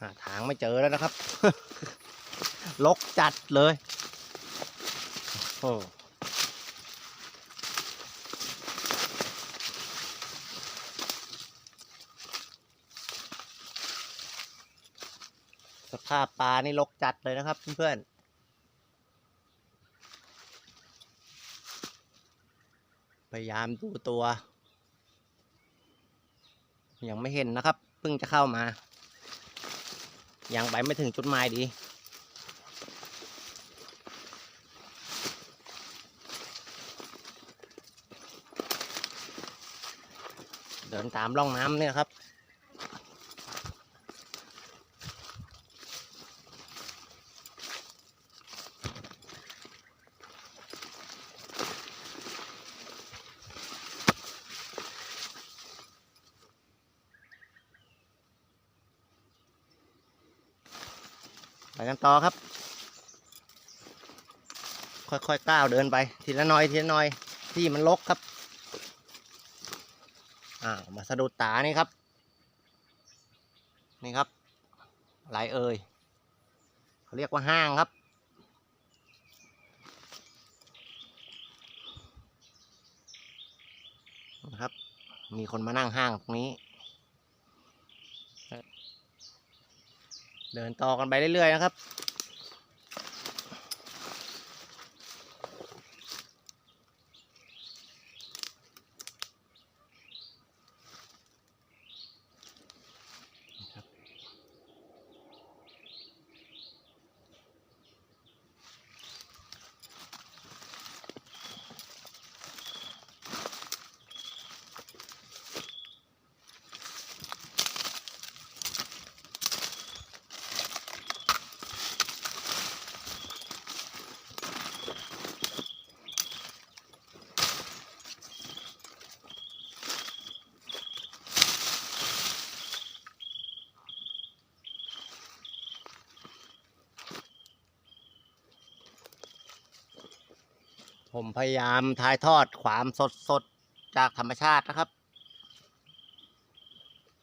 หาทางไม่เจอแล้วนะครับ ลกจัดเลยโอ้สภาพปลานี่ลกจัดเลยนะครับเพื่อนๆพยายามดูตัว ยังไม่เห็นนะครับ เพิ่งจะเข้ามา ยังไปไม่ถึงจุดหมายดี เดินตามร่องน้ำเนี่ยครับ กันต่อครับ ค่อยๆก้าวเดินไป ทีละน้อยทีละน้อยที่มันลกครับอ่ามาสะดุดตานี่ครับ นี่ครับอะไรเอ่ยเขาเรียกว่าห้างครับนะครับ มีคนมานั่งห้างตรงนี้ เดินต่อกันไปเรื่อยๆนะครับ ผมพยายามถ่ายทอดความสดสดจากธรรมชาตินะครับ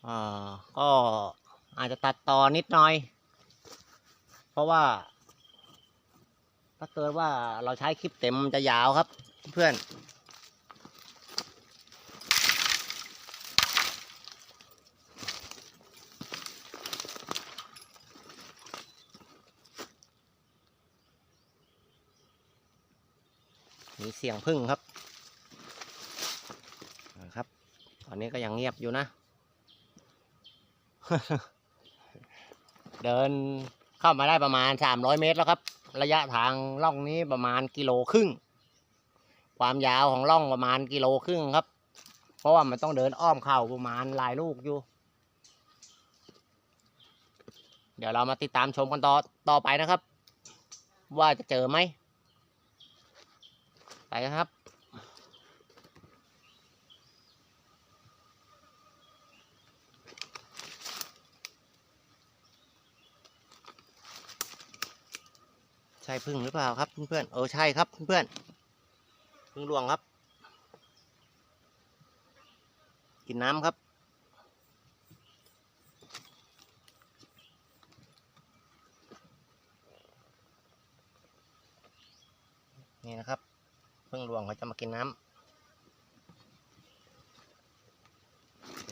อ่าก็อาจจะตัดต่อนิดหน่อย เพราะว่า ถ้าเกิดว่าเราใช้คลิปเต็มจะยาวครับ เพื่อน เสียงพึ่งครับนะครับ ตอนนี้ก็ยังเงียบอยู่นะ เดินเข้ามาได้ประมาณ300เมตรแล้วครับ ระยะทางล่องนี้ประมาณกิโลครึ่ง ความยาวของล่องประมาณกิโลครึ่งครับ เพราะว่ามันต้องเดินอ้อมเข่าประมาณหลายลูกอยู่ เดี๋ยวเรามาติดตามชมกันต่อต่อไปนะครับ ว่าจะเจอไหม ไปครับ ใช่พึ่งหรือเปล่าครับเพื่อนๆเออใช่ครับเพื่อนๆพึ่งหลวงครับ กินน้ำครับนี่นะครับ พึ่งหลวงเขาจะมากินน้ำ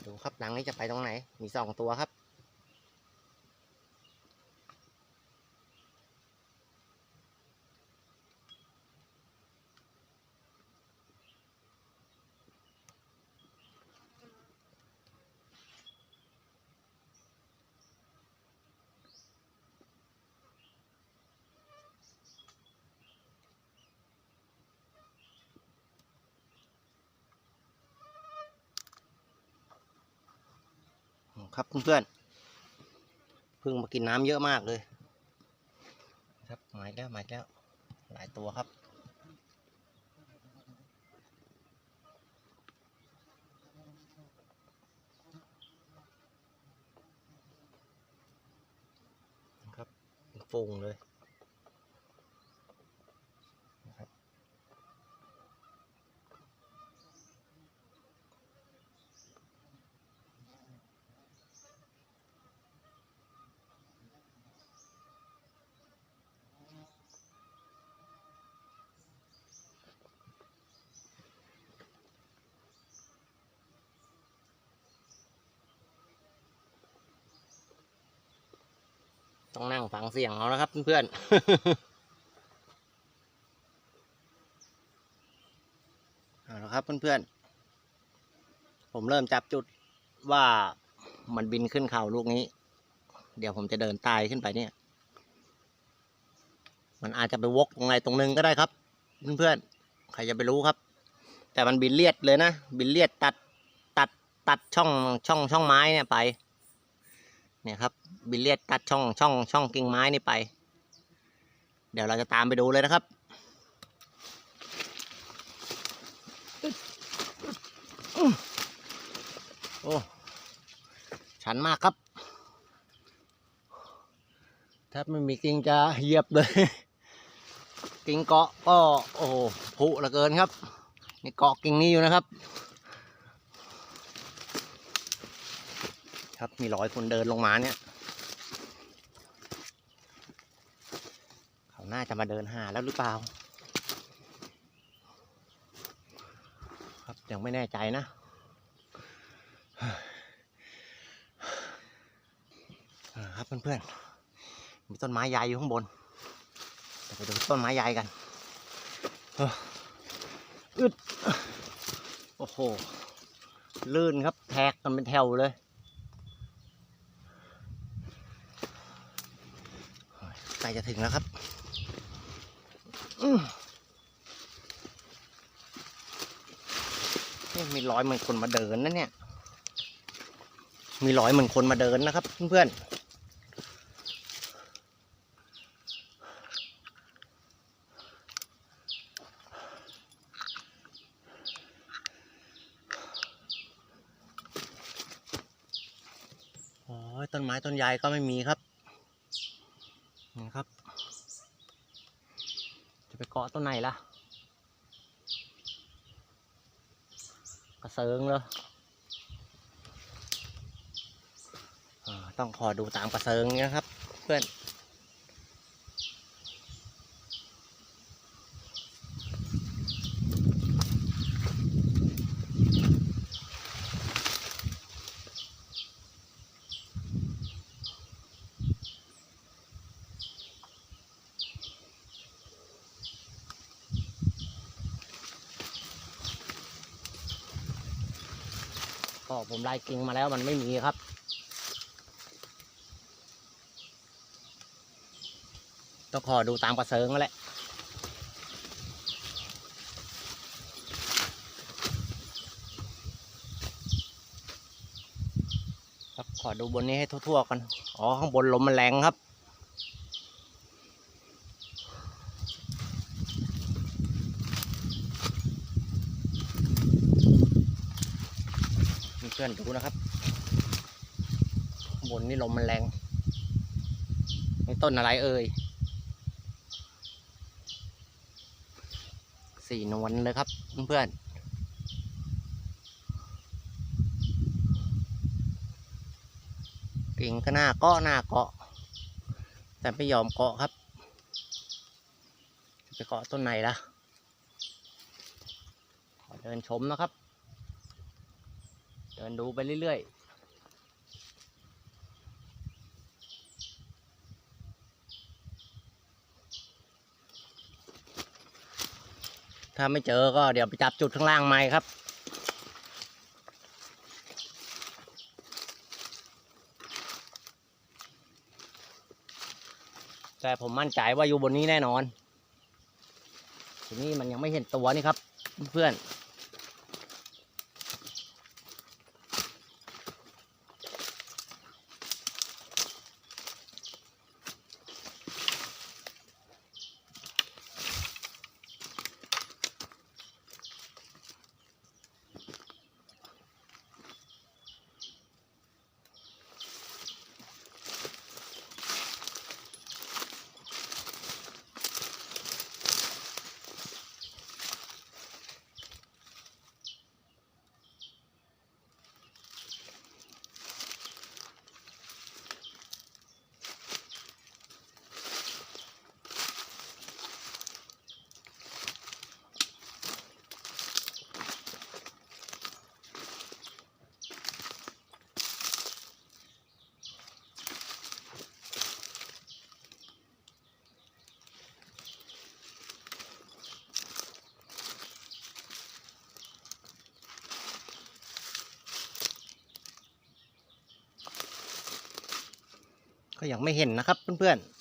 ดูครับหลังนี้จะไปตรงไหน มีสองตัวครับ ครับเพื่อนๆเพิ่งมากินน้ำเยอะมากเลย ครับหมายแล้วหมายแล้วหลายตัวครับครับเป็นฟงเลย ต้องนั่งฟังเสียงเอานะครับเพื่อนๆเอาละครับเพื่อนๆผมเริ่มจับจุดว่ามันบินขึ้นเขาลูกนี้ เดี๋ยวผมจะเดินตายขึ้นไปเนี่ย มันอาจจะไปวกตรงไหนตรงนึงก็ได้ครับ เพื่อนๆใครจะไปรู้ครับ แต่มันบินเลียดเลยนะ บินเลียดตัดตัดตัดช่องช่องช่องไม้เนี่ยไป เนี่ยครับบิลเลียดตัดช่องช่องช่องกิ่งไม้นี่ไป เดี๋ยวเราจะตามไปดูเลยนะครับโอ้ชันมากครับถ้าไม่มีกิ่งจะเหยียบเลย กิ่งเกาะก็โอ้โหผุเหลือเกินครับนี่เกาะกิ่งนี้อยู่นะครับ ครับมีรอยคนเดินลงมาเนี่ย เขาน่าจะมาเดินหาแล้วหรือเปล่า ครับยังไม่แน่ใจนะครับเพื่อนๆมีต้นไม้ใหญ่อยู่ข้างบนไปดูต้นไม้ใหญ่กันอ้ออึดโอ้โหลื่นครับแทกกันเป็นแถวเลย กล้จะถึงแล้วครับนี่มีร้อยเหมือนคนมาเดินนะเนี่ย มีร้อยเหมือนคนมาเดินนะครับ เพื่อนๆอ้ยต้นไม้ต้นใหญ่ก็ไม่มีครับ นี่ครับ จะไปเกาะต้นไหนล่ะ กระเซิงเลยต้องขอดูตามกระเซิงนะครับ เพื่อน ก็ผมไล่กิ่งมาแล้วมันไม่มีครับ ต้องขอดูตามกระเซิงนั่นแหละครับขอดูบนนี้ให้ทั่วๆกัน อ๋อ ข้างบนลมมันแรงครับ เพื่อนๆดูนะครับข้างบนนี่ลมมันแรงนี่ต้นอะไรเอ่ยสีนวลเลยครับเพื่อนๆกิ่งก็หน้าเกาะหน้าเกาะ แต่ไม่ยอมเกาะครับ จะเกาะต้นไหนล่ะ ขอเดินชมนะครับ เดินดูไปเรื่อยๆ ถ้าไม่เจอก็เดี๋ยวไปจับจุดข้างล่างใหม่ครับแต่ผมมั่นใจว่าอยู่บนนี้แน่นอน ทีนี้มันยังไม่เห็นตัวนี่ครับ เพื่อน ก็ยังไม่เห็นนะครับเพื่อนๆ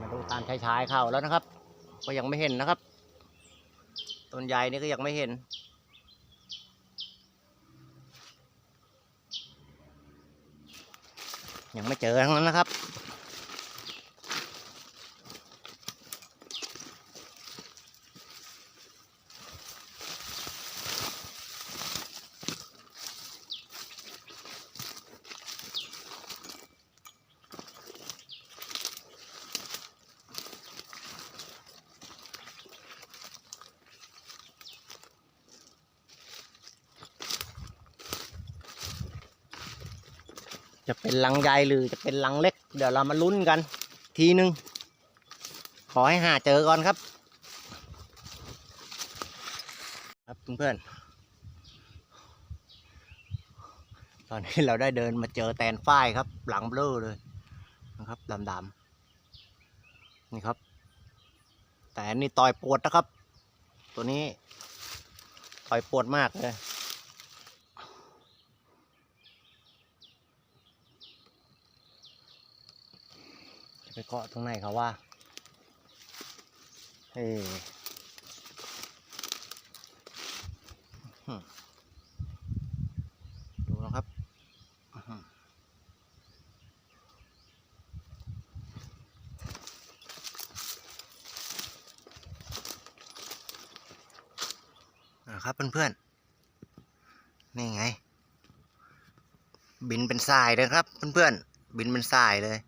มาดูตามชายชายๆเข้าแล้วนะครับ ก็ยังไม่เห็นนะครับต้นใหญ่นี่ก็ยังไม่เห็น ยังไม่เจอทั้งนั้นนะครับ จะเป็นลังใหญ่หรือจะเป็นลังเล็ก เดี๋ยวเรามาลุ้นกัน ทีหนึ่งขอให้หาเจอก่อนครับ ครับเพื่อนๆตอนนี้เราได้เดินมาเจอแตนฝ้ายครับ หลังเบลอเลยนะครับดำๆนี่ครับ แต่อันนี่ต่อยปวดนะครับ ตัวนี้ต่อยปวดมากเลย จะไป เกาะตรงไหนเขาว่าเฮ้ยอืมดูนะครับอื้อหืออ่าครับเพื่อนๆ นี่ไง บินเป็นสายเลยครับเพื่อนๆ บินเป็นสายเลย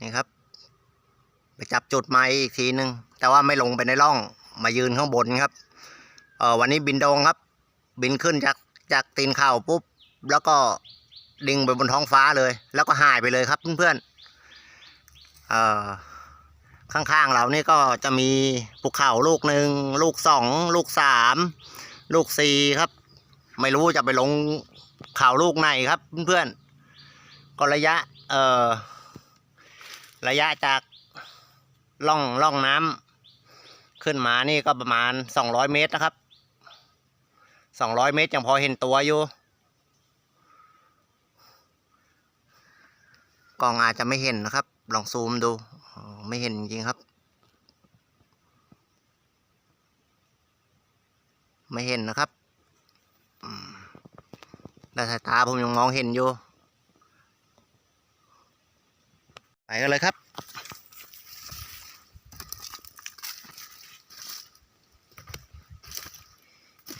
นี่ครับ ไปจับจุดไม้อีกทีหนึ่งแต่ว่าไม่ลงไปในร่องมายืนข้างบนครับเออวันนี้บินโดงครับ บินขึ้นจากจากตีนเข่าปุ๊บ แล้วก็ดิ่งไปบนท้องฟ้าเลย แล้วก็หายไปเลยครับเพื่อนๆเออข้างๆเรานี่ก็จะมีภูเขาลูกหนึ่งลูกสองลูกสามลูกสี่ครับ ไม่รู้จะไปลงเขาลูกไหนครับเพื่อนๆก็ระยะ เออ ระยะจากล่องล่องน้ำขึ้นมานี่ก็ประมาณสองร้อยเมตรนะครับสองร้อยเมตรยังพอเห็นตัวอยู่กล้องอาจจะไม่เห็นนะครับ ลองซูมดู ไม่เห็นจริงครับ ไม่เห็นนะครับแต่สายตาผมยังมองเห็นอยู่ ไปกันเลยครับ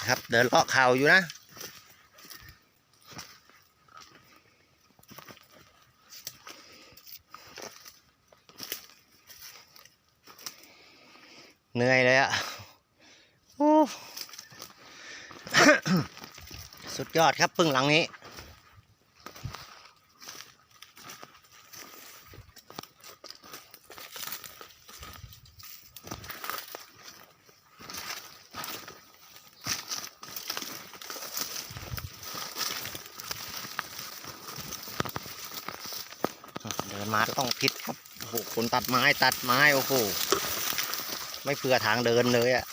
ครับเดินเลาะเข่าอยู่นะ เหนื่อยเลยอะอสุดยอดครับพึ่งหลังนี้ เดินมาต้องพิษครับ โอ้โหคน ตัดไม้ตัดไม้โอ้โหไม่เผื่อทางเดินเลยอะ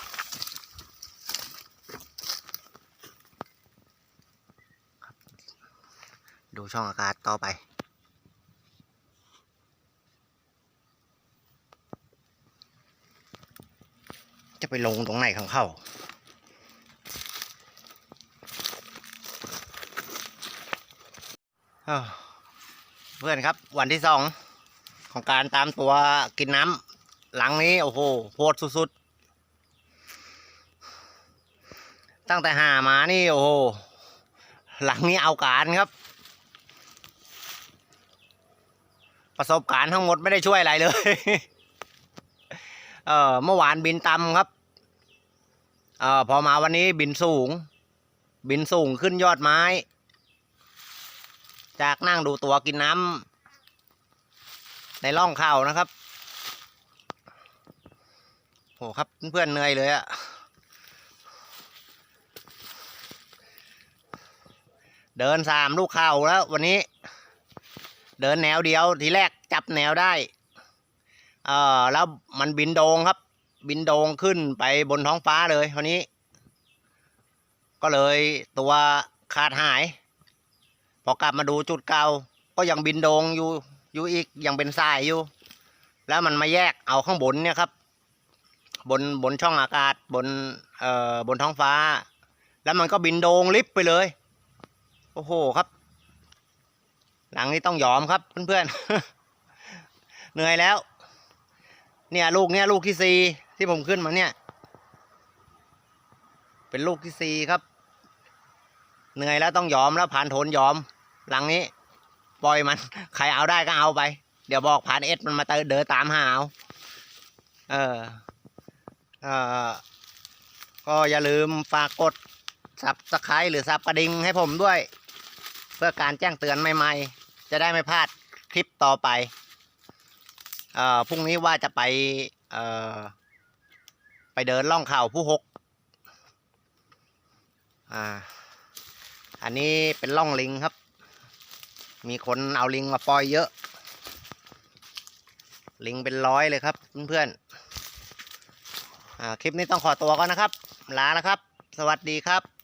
ครับดูช่องอากาศต่อไปจะไปลงตรงไหนของเขาอ้าเพื่อนครับวันที่สอง ของการตามตัวกินน้ำหลังนี้ โอ้โหโพดสุดๆ ตั้งแต่หามานี่โอ้โหหลังนี้เอาการครับ ประสบการณ์ทั้งหมดไม่ได้ช่วยอะไรเลย เออเมื่อวานบินต่ำครับ เออพอมาวันนี้บินสูง บินสูงขึ้นยอดไม้ จากนั่งดูตัวกินน้ำ ในร่องเข่านะครับโหครับเพื่อนๆเหนื่อยเลยอะเดินสามลูกเข่าแล้ว วันนี้ เดินแนวเดียวทีแรกจับแนวได้ เออแล้วมันบินโดงครับ บินโดงขึ้นไปบนท้องฟ้าเลยคราวนี้ ก็เลยตัวขาดหาย พอกลับมาดูจุดเก่าก็ยังบินโดงอยู่ อยู่อีกยังเป็นทรายอยู่ แล้วมันมาแยกเอาข้างบนเนี่ยครับ บนบนช่องอากาศบนเอ่อบนท้องฟ้า แล้วมันก็บินโดงลิฟต์ไปเลย โอ้โหครับ หลังนี้ต้องยอมครับเพื่อนๆเหนื่อยแล้ว เนี่ยลูกเนี่ยลูกที่สี่ที่ผมขึ้นมาเนี่ย เป็นลูกที่สี่ครับ เหนื่อยแล้วต้องยอมแล้วผ่านทนยอม หลังนี้ ปล่อยมัน ใครเอาได้ก็เอาไป เดี๋ยวบอกผ่านเอสมันมาเตอเดินตามหาเอาเออเออก็อย่าลืมฝากกดซับสไครต์หรือซับกระดิ่งให้ผมด้วย เพื่อการแจ้งเตือนใหม่ๆ จะได้ไม่พลาดคลิปต่อไปเอ่อพรุ่งนี้ว่าจะไปเอ่อไปเดินล่องเขาผู้หกอ่าอันนี้เป็นล่องลิงครับ มีคนเอาลิงมาปล่อยเยอะ ลิงเป็นร้อยเลยครับเพื่อนๆคลิปนี้ต้องขอตัวก่อนนะครับ ลาแล้วครับ สวัสดีครับ